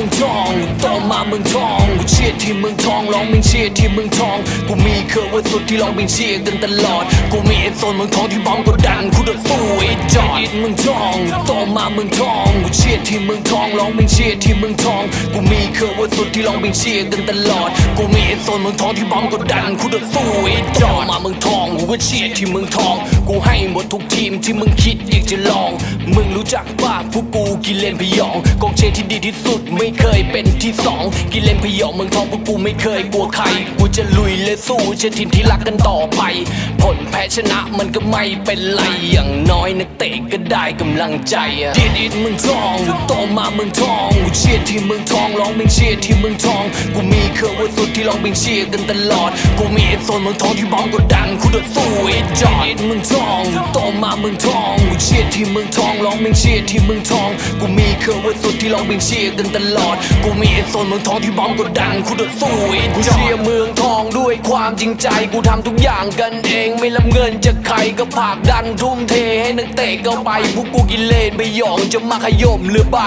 มืองทองโตมาเมืองทองกูเชียร์ที่เมืองทองร้องเพลงเชียร์ที่เมืองทองกูมีเคอรือว่าสุดที่ร้องเพลงเชียร์กันตลอดกูมีไอ้โซนเมืองทองที่บองกดดันกูจะสู้ไอ้จอดเมืองทองโตมาเมืองทองกูเชียร์ที่เมืองทองร้องเพลงเชียร์ที่เมืองทองกูมีเคอรือว่าสุดที่ร้องเพลงเชียร์กันตลอดกูมีไอ้โซนเมืองทองที่บองกดดันกูจะสู้ไอ้จอดมาเมืองทอง กูก็เชียร์ที่เมืองทอง กูให้หมดทุกทีมที่มึงคิดอยากจะลอง มึงรู้จักป่ะพวกกูกิเลนพยอง กองเชียร์ที่ดีที่สุดไม่เคยเป็นที่สองกิเลนพยองเมืองทองพวกกูไม่เคยกลัวใคร กูจะลุยและสู้เชียร์ทีมที่รักกันต่อไป ผลแพ้ชนะมันก็ไม่เป็นไรอย่างน้อยนักเตะก็ได้กำลังใจอะดีดีเมืองทองโตมาเมืองทอง กูเชียร์ที่เมืองทองร้องเพลงเชียร์ที่เมืองทอง กูมีเครือว่าสุดที่ร้องเพลงเชียร์กันตลอด กูมีไอ้โซนเมืองทองที่บ้องกดดันกูจะสู้ไอจอดเมืองทองโตมาเมืองทองกูเชียร์ที่เมืองทองร้องเพลงเชียร์ที่เมืองทอง กูมีเครือว่าสุดที่ร้องเพลงเชียร์กันตลอด กูมีไอ้โซนเมืองทองที่บ้องกดดันกูจะสู้ไอ้กูเชียร์เมืองทองด้วยความจริงใจกูทำทุกอย่างกันเองไม่รับเงินจากใครก็ผากดันทุ่มเทให้นักเตะเข้าไปพวกกูกินเลนไปหยองจะมาขย่มเรือใบ